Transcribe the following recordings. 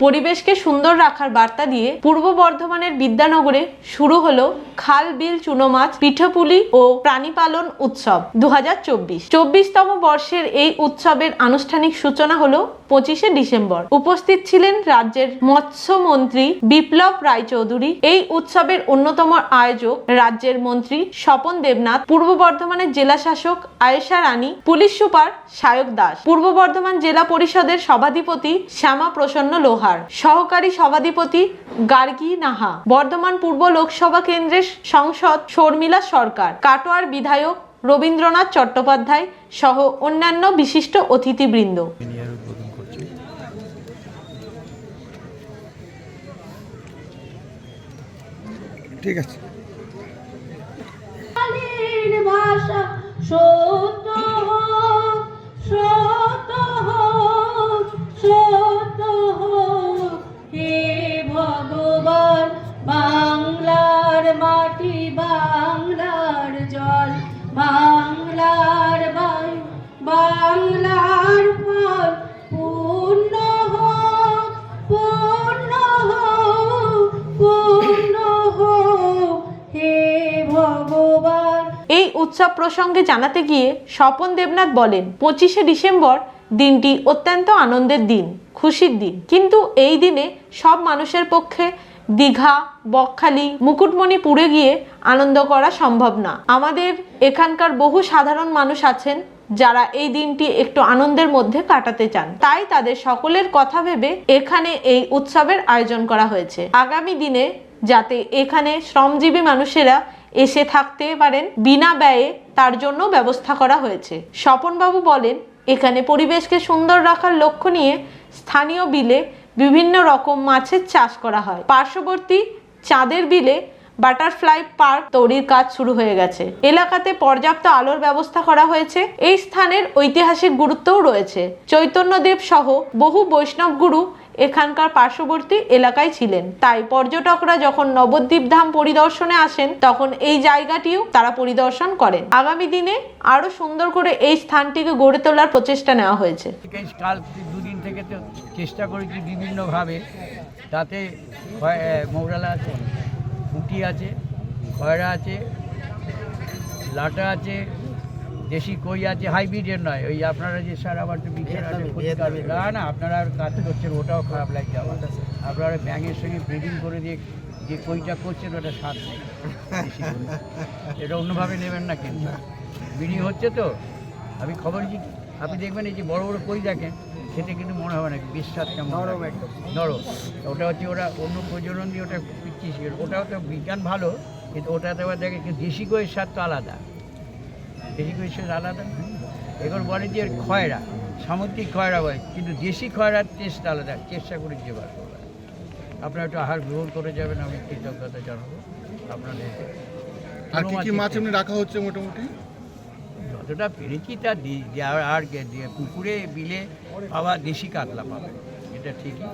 পরিবেশকে সুন্দর রাখার বার্তা দিয়ে পূর্ব বর্ধমানের বিদ্যানগরে শুরু হলো খাল বিল চুনো মাছ পিঠেপুলি ও প্রাণী পালন উৎসব দু হাজার চব্বিশ। চব্বিশতম বর্ষের এই উৎসবের আনুষ্ঠানিক সূচনা হলো পঁচিশে ডিসেম্বর। উপস্থিত ছিলেন রাজ্যের মৎস্যমন্ত্রী বিপ্লব রায়চৌধুরী। এই উৎসবের অন্যতম আয়োজক রাজ্যের মন্ত্রী স্বপন দেবনাথ, পূর্ব বর্ধমানের জেলা শাসক আয়েশা রানী পুলিশ সুপার সায়ক দাস, পূর্ব বর্ধমান জেলা পরিষদের সভাধিপতি শ্যামা প্রসন্ন লোহার সহকারী সভাধিপতি গার্গী নাহা। বর্ধমান পূর্ব লোকসভা কেন্দ্রের সংসদ শর্মিলা সরকার। কাটোয়ার বিধায়ক রবীন্দ্রনাথ চট্টোপাধ্যায় সহ অন্যান্য বিশিষ্ট অতিথিবৃন্দ। ঠিক আছে। ভাষা ভগবান। এই উৎসব প্রসঙ্গে জানাতে গিয়ে স্বপন দেবনাথ বলেন, পঁচিশে ডিসেম্বর দিনটি অত্যন্ত আনন্দের দিন, খুশির দিন। কিন্তু এই দিনে সব মানুষের পক্ষে দীঘা, বকখালি মুকুটমণিপুরে গিয়ে আনন্দ করা সম্ভব না। আমাদের এখানকার বহু সাধারণ মানুষ আছেন যারা এই দিনটি একটু আনন্দের মধ্যে কাটাতে চান। তাই তাদের সকলের কথা ভেবে এখানে এই উৎসবের আয়োজন করা হয়েছে। আগামী দিনে যাতে এখানে শ্রমজীবী মানুষেরা এসে থাকতে পারেন। বিনা ব্যয়ে তার জন্য ব্যবস্থা করা হয়েছে। স্বপনবাবু বলেন, এখানে পরিবেশকে সুন্দর রাখার লক্ষ্য নিয়ে স্থানীয় বিলে বিভিন্ন রকম মাছের চাষ করা হয়। পার্শ্ববর্তী চাঁদের বিলে বাটারফ্লাই পার্ক তৈরির কাজ শুরু হয়ে গেছে। এলাকাতে পর্যাপ্ত আলোর ব্যবস্থা করা হয়েছে। এই স্থানের ঐতিহাসিক গুরুত্বও রয়েছে। চৈতন্যদেব সহ বহু বৈষ্ণব গুরু এখানকার পার্শ্ববর্তী এলাকায় ছিলেন। তাই পর্যটকরা যখন নবদ্বীপ ধাম পরিদর্শনে আসেন, তখন এই জায়গাটিও তারা পরিদর্শন করেন। আগামী দিনে আরও সুন্দর করে এই স্থানটিকে গড়ে তোলার প্রচেষ্টা নেওয়া হয়েছে। দুদিন থেকে তো চেষ্টা করেছি বিভিন্নভাবে তাতে মৌরালা আছে, পুঁটি আছে, খয়রা আছে, লাটা আছে দেশি কই আছে হাইব্রিডের নয়। ওই আপনারা যে স্যার আবার তো। না না আপনারা আর কাজ করছেন ওটাও খারাপ লাগছে আমার। আপনারা ব্যাঙের সঙ্গে ব্রিডিং করে দিয়ে যে কইটা করছেন ওটা স্বাদ নেই। এটা অন্যভাবে নেবেন না কিন্তু। ব্রিডিং হচ্ছে তো। আমি খবর দিই আপনি দেখবেন এই যে বড় বড় কই দেখেন খেতে কিন্তু মনে হবে না বিশ্বাস কেমন নরম একদম। নরম। ওটা হচ্ছে ওরা অন্য প্রজনন দিয়ে ওটা পিচ্ছি ওটাও তো বিজ্ঞান ভালো কিন্তু ওটাতে আবার দেখে দেশি কইয়ের স্বাদ তো আলাদা। স্বাদ আলাদা এবার বলে যে খয়রা সামুদ্রিক খয়রা বলে কিন্তু দেশি খয়রার টেস্ট আলাদা চেষ্টা করে যে বার করবেন আপনারা একটু আহার গ্রহণ করে যাবেন আমি কৃতজ্ঞতা জানাব আপনাদের। আর কি কি মাছ এমনি রাখা হচ্ছে মোটামুটি? যতটা পেরেছি তা আর পুকুরে বিলে পাওয়া দেশি কাতলা পাবেন। এটা ঠিকই।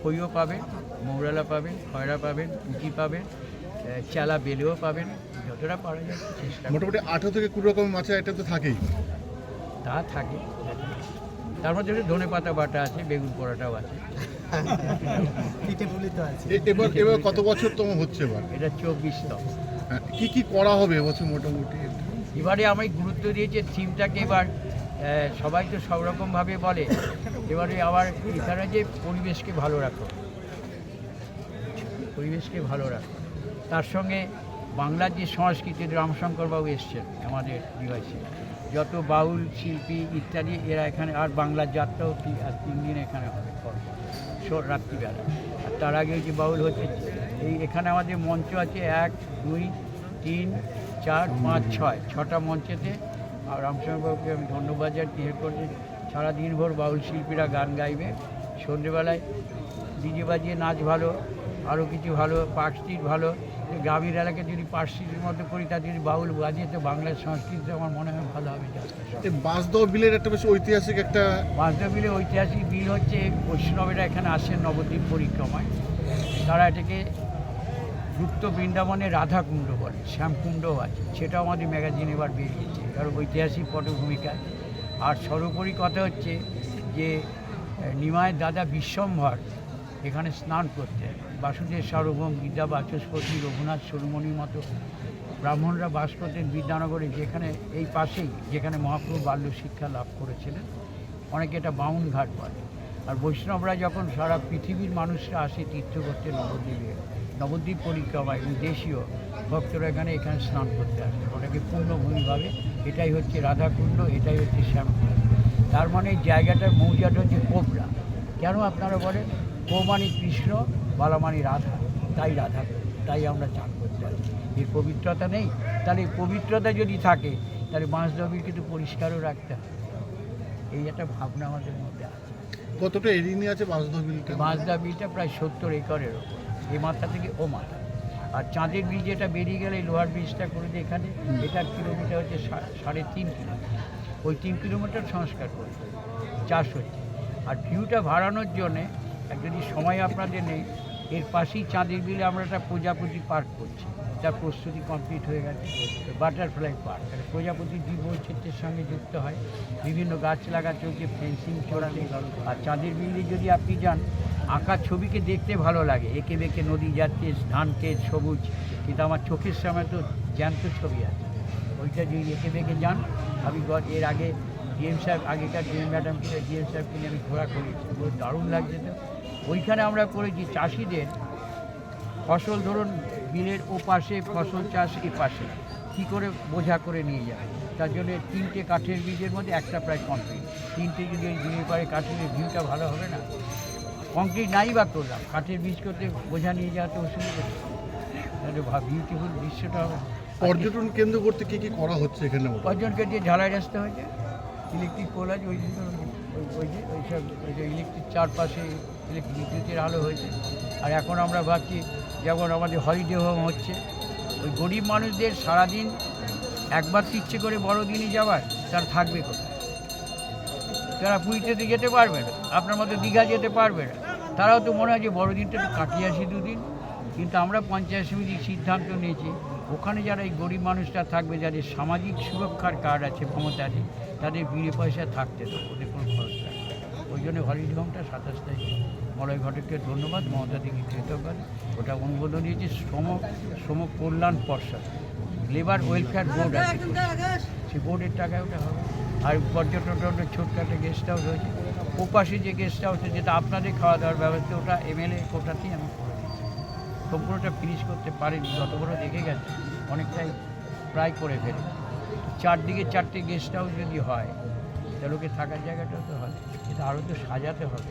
খইও পাবেন মৌরালা পাবেন খয়রা পাবেন পুঁটি পাবেন চালা বেলেও পাবেন। যতটা পারা যায় চেষ্টা মোটামুটি আঠেরো থেকে কুড়ি রকমের মাছের আইটেম তো থাকেই। তা থাকে তার মধ্যে একটু ধনে পাতা বাটা আছে বেগুন পোড়াটাও আছে। এ- এবার এবার কত বছর তোমার হচ্ছে এবার? এটা চব্বিশতম। হ্যাঁ, কি কি করা হবে এবছর মোটামুটি? এবারে আমি গুরুত্ব দিয়েছি থিমটাকে এবার সবাই তো সব রকমভাবে বলে। এবারে আবার এখানে যে পরিবেশকে ভালো রাখো। পরিবেশকে ভালো রাখো। তার সঙ্গে বাংলার যে সংস্কৃতি রামশঙ্করবাবু এসছেন আমাদের ডিভাইসে। যত বাউল শিল্পী ইত্যাদি এরা এখানে আর বাংলার যাত্রাও কি আর তিন দিন এখানে হবে পরপর, রাত্রিবেলা। আর তার আগে যে বাউল হচ্ছে এই এখানে আমাদের মঞ্চ আছে এক দুই তিন চার পাঁচ ছয় ছটা মঞ্চেতে। আর রামশঙ্করবাবুকে আমি ধন্যবাদ জানাচ্ছি এর করছি সারাদিনভর বাউল শিল্পীরা গান গাইবে। সন্ধেবেলায় ডিজে বাজিয়ে নাচ ভালো আরও কিছু ভালো পার্ক স্ট্রিট ভালো। গ্রামের এলাকায় যদি পার্ক স্ট্রিটের মধ্যে করি তা যদি বাউল বাজিয়ে তো বাংলার সংস্কৃতি আমার মনে হয় ভালো হবে বাঁশদহ বিলের একটা বেশ ঐতিহাসিক একটা পাঁচটা বিলের ঐতিহাসিক বিল হচ্ছে বৈষ্ণবেরা এখানে আসেন নবদ্বীপ পরিক্রমায়। তারা এটাকে গুপ্ত বৃন্দাবনে রাধাকুণ্ড বলে শ্যামকুণ্ডও আছে। সেটাও আমাদের ম্যাগাজিনে এবার বেরিয়েছে। কারণ ঐতিহাসিক পটভূমিকায় আর সর্বোপরি কথা হচ্ছে যে নিমায়ের দাদা বিশ্বম্ভর এখানে স্নান করতে বাসুদেব সার্বভৌম বিদ্যা বাচস্পতি রঘুনাথ সরুমণির মতো ব্রাহ্মণরা বাস করতেন বিদ্যানগরে, যেখানে এই পাশেই, যেখানে মহাপ্রভু বাল্য শিক্ষা লাভ করেছিলেন। অনেকে এটা বামুন ঘাট বলে। আর বৈষ্ণবরা যখন সারা পৃথিবীর মানুষরা আসে তীর্থ করতে নবদ্বীপে, নবদ্বীপ পরিক্রমা এবং দেশীয় ভক্তরা এখানে এখানে স্নান করতে আসে। অনেকে পূর্ণভূমি ভাবে এটাই হচ্ছে রাধাকুণ্ড, এটাই হচ্ছে শ্যামকুণ্ড। তার মানে জায়গাটার মৌজাটা হচ্ছে কোবরা কেন আপনারা বলেন? কো মানে কৃষ্ণ বালা মানে রাধা তাই রাধা তাই আমরা চান করতে আসি এর পবিত্রতা নেই? তাহলে পবিত্রতা যদি থাকে তাহলে বাঁশদবির কিন্তু পরিষ্কারও রাখতে হবে। এই একটা ভাবনা আমাদের মধ্যে আছে। কতটা এরিয়ে আছে বাঁশদহ বিলটা বাঁশদা বিলটা প্রায় সত্তর একরের ওপর। এ মাথা থেকে ও মাথা। আর চাঁদের ব্রিজ এটা বেরিয়ে গেলে লোহার ব্রিজটা করে দিয়ে এখানে এটার কিলোমিটার হচ্ছে সাড়ে তিন কিলোমিটার। ওই তিন কিলোমিটার সংস্কার হবে। চাষ হচ্ছে। আর ভিউটা বাড়ানোর জন্যে যদি সময় আপনাদের নেই এর পাশেই চাঁদের বিলে আমরা একটা প্রজাপতি পার্ক করছি। তার প্রস্তুতি কমপ্লিট হয়ে গেছে। Butterfly park. প্রজাপতি জীববৈচিত্র্যের সঙ্গে যুক্ত হয়। বিভিন্ন গাছ লাগা চলছে, ফেন্সিং চড়ালে আর চাঁদের বিলে যদি আপনি যান আঁকা ছবিকে দেখতে ভালো লাগে। এঁকে বেঁকে নদী যাচ্ছে, ধান ক্ষেত সবুজ। কিন্তু আমার চোখের সামনে তো জ্যান্ত ছবি আছে। ওইটা যদি এঁকে বেঁকে যান, আমি এর আগে ডিএম সাহেব, আগেকার ডিএম ম্যাডামকে ডিএম সাহেবকে নিয়ে আমি ঘোরা খুব দারুণ লাগছে তো। ওইখানে আমরা করেছি চাষিদের ফসল ধরুন বিলের ও পাশে ফসল চাষ এ পাশে কী করে বোঝা করে নিয়ে যায়? তার জন্য তিনটে কাঠের বীজের মধ্যে একটা প্রায় কংক্রিট তিনটে যদি ওই বিলের পাড়ে কাঠের ভিউটা ভালো হবে না কংক্রিট নাই বা করলাম। কাঠের বীজ করতে বোঝা নিয়ে যাওয়াতে অসুবিধা তাহলে বিউটিফুল দৃশ্যটা হবে। পর্যটন কেন্দ্র করতে কী কী করা হচ্ছে এখানে কজনকে দিয়ে ঢালাই রাস্তা হয়েছে। ইলেকট্রিক পোল আছে ওই ওই- যে ওই সব ইলেকট্রিক চারপাশে বিদ্যুতের আলো হয়েছে। আর এখন আমরা ভাবছি যেমন আমাদের হলিডে হোম হচ্ছে, ওই গরিব মানুষদের সারাদিন একবার ইচ্ছে করে বড়দিনই যাওয়ার, তারা থাকবে কোথায়? তারা পুরীতে তো যেতে পারবে না, আপনার মতো দীঘা যেতে পারবে না। তারাও তো মনে হয় যে বড়দিনটা একটু কাটিয়ে আসি দুদিন। কিন্তু আমরা পঞ্চায়েত সমিতির সিদ্ধান্ত নিয়েছি, ওখানে যারা এই গরিব মানুষরা থাকবে, যাদের সামাজিক সুরক্ষার কার্ড আছে ক্ষমতা আছে তাদের বিড়ে পয়সা থাকতে তো ওদের কোনো খরচ না। ওই জন্য হলিডে হোমটা সাতাশ তারিখে মলয় ঘটককে ধন্যবাদ, মমতা দিকে কৃতজ্ঞতা। ওটা অনুমোদন দিয়েছে, শ্রম শ্রম কল্যাণ পর্ষদ। লেবার ওয়েলফেয়ার বোর্ড আছে। সেই বোর্ডের টাকায় ওটা হবে। আর পর্যটন ছোট্ট একটা গেস্ট হাউস হয়েছে। ওপাশে যে গেস্ট হাউস যেটা আপনাদের খাওয়া দাওয়ার ব্যবস্থা, ওটা এমএলএ কোটাতেই আমি করে দিচ্ছি সম্পূর্ণটা ফিনিশ করতে পারিনি যত বড় দেখে গেছে, অনেকটাই প্রায় করে ফেলে চারদিকে চারটে গেস্ট হাউস যদি হয়, তাহলে ওকে থাকার জায়গাটাও তো হয় এটা আরও তো সাজাতে হবে।